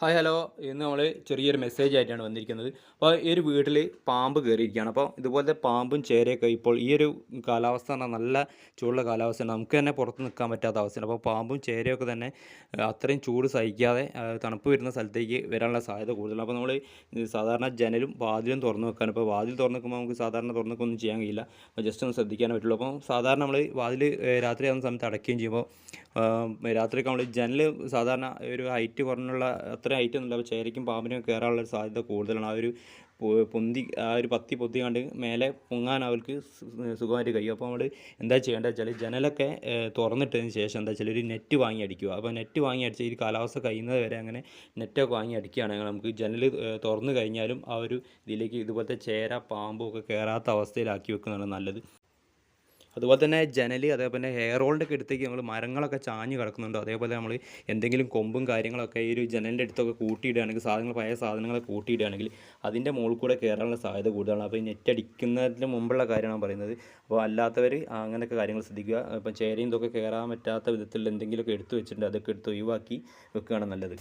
Hi hello ഇന്ന് നമ്മൾ ചെറിയൊരു മെസ്സേജ് ആയിട്ടാണ് വന്നിരിക്കുന്നത്. അപ്പോൾ ഈ ഒരു വീട്ടിൽ പാമ്പ് കയറിയിരിക്കുകയാണ് അപ്പോൾ ഇതുപോലത്തെ പാമ്പും ചേരയൊക്കെ ഇപ്പോൾ ഈ ഒരു കാലാവസ്ഥ പറഞ്ഞാൽ നല്ല ചൂടുള്ള കാലാവസ്ഥയാണ് നമുക്ക് തന്നെ പുറത്ത് നിൽക്കാൻ പറ്റാത്ത അവസ്ഥയാണ്. അപ്പോൾ പാമ്പും ചേരയൊക്കെ തന്നെ അത്രയും ചൂട് സഹിക്കാതെ തണുപ്പ് വരുന്ന സ്ഥലത്തേക്ക് വരാനുള്ള സാധ്യത കൂടുതലാണ്. അപ്പോൾ നമ്മൾ സാധാരണ ജനലും വാതിലും തുറന്നു വെക്കാൻ ഇപ്പോൾ വാതിൽ തുറന്നു വെക്കുമ്പോൾ നമുക്ക് സാധാരണ തുറന്നു വെക്കൊന്നും ചെയ്യാൻ കഴിയില്ല. അപ്പോൾ ജസ്റ്റ് ഒന്ന് ശ്രദ്ധിക്കാനേ പറ്റുള്ളൂ. അപ്പോൾ സാധാരണ നമ്മൾ വാതിൽ രാത്രി ആകുന്ന സമയത്ത് അടയ്ക്കുകയും ചെയ്യുമ്പോൾ രാത്രിയൊക്കെ നമ്മൾ ജനൽ സാധാരണ ഒരു ഹൈറ്റ് കുറഞ്ഞുള്ള അത്ര ഐറ്റം ഒന്നുമില്ല അപ്പോൾ ചേരയ്ക്കും പാമ്പിനും കയറാനുള്ള സാധ്യത കൂടുതലാണ്. ആ ഒരു പൊന്തി ആ ഒരു പത്തി പൊത്തി കണ്ട് മേലെ പൊങ്ങാൻ അവർക്ക് സുഖമായിട്ട് കഴിയും. അപ്പോൾ നമ്മൾ എന്താ ചെയ്യേണ്ടത് വെച്ചാൽ ജനലൊക്കെ തുറന്നിട്ടതിന് ശേഷം എന്താ വെച്ചാൽ ഒരു നെറ്റ് വാങ്ങി അടിക്കുക. അപ്പോൾ നെറ്റ് വാങ്ങി അടിച്ച് ഈ കാലാവസ്ഥ കഴിയുന്നത് വരെ അങ്ങനെ നെറ്റൊക്കെ വാങ്ങി അടിക്കുകയാണെങ്കിൽ നമുക്ക് ജനൽ തുറന്നു കഴിഞ്ഞാലും ആ ഒരു ഇതിലേക്ക് ഇതുപോലത്തെ ചേര പാമ്പും ഒക്കെ കയറാത്ത അവസ്ഥയിലാക്കി വെക്കുന്നതാണ് നല്ലത്. അതുപോലെ തന്നെ ജനൽ അതേപോലെ ഹെയർ ഹോളിന്റെ ഒക്കെ അടുത്തേക്ക് നമ്മൾ മരങ്ങളൊക്കെ ചാഞ്ഞ് കിടക്കുന്നുണ്ട്. അതേപോലെ നമ്മൾ എന്തെങ്കിലും കൊമ്പും കാര്യങ്ങളൊക്കെ ഈ ഒരു ജനലിന്റെ അടുത്തൊക്കെ കൂട്ടിയിടുകയാണെങ്കിൽ സാധനങ്ങൾ പഴയ സാധനങ്ങളെ കൂട്ടിയിടുകയാണെങ്കിൽ അതിന്റെ മുകളിൽ കൂടെ കയറാനുള്ള സാധ്യത കൂടുതലാണ്. അപ്പോൾ ഈ നെറ്റ് അടിക്കുന്നതിന് മുമ്പുള്ള കാര്യമാണ് പറയുന്നത്. അപ്പോൾ അല്ലാത്തവർ അങ്ങനെയൊക്കെ കാര്യങ്ങൾ ശ്രദ്ധിക്കുക. ഇപ്പം ചേരയും ഇതൊക്കെ കയറാൻ പറ്റാത്ത വിധത്തിൽ എന്തെങ്കിലുമൊക്കെ എടുത്തു വെച്ചിട്ടുണ്ട് അതൊക്കെ എടുത്ത് ഒഴിവാക്കി വെക്കുകയാണ് നല്ലത്.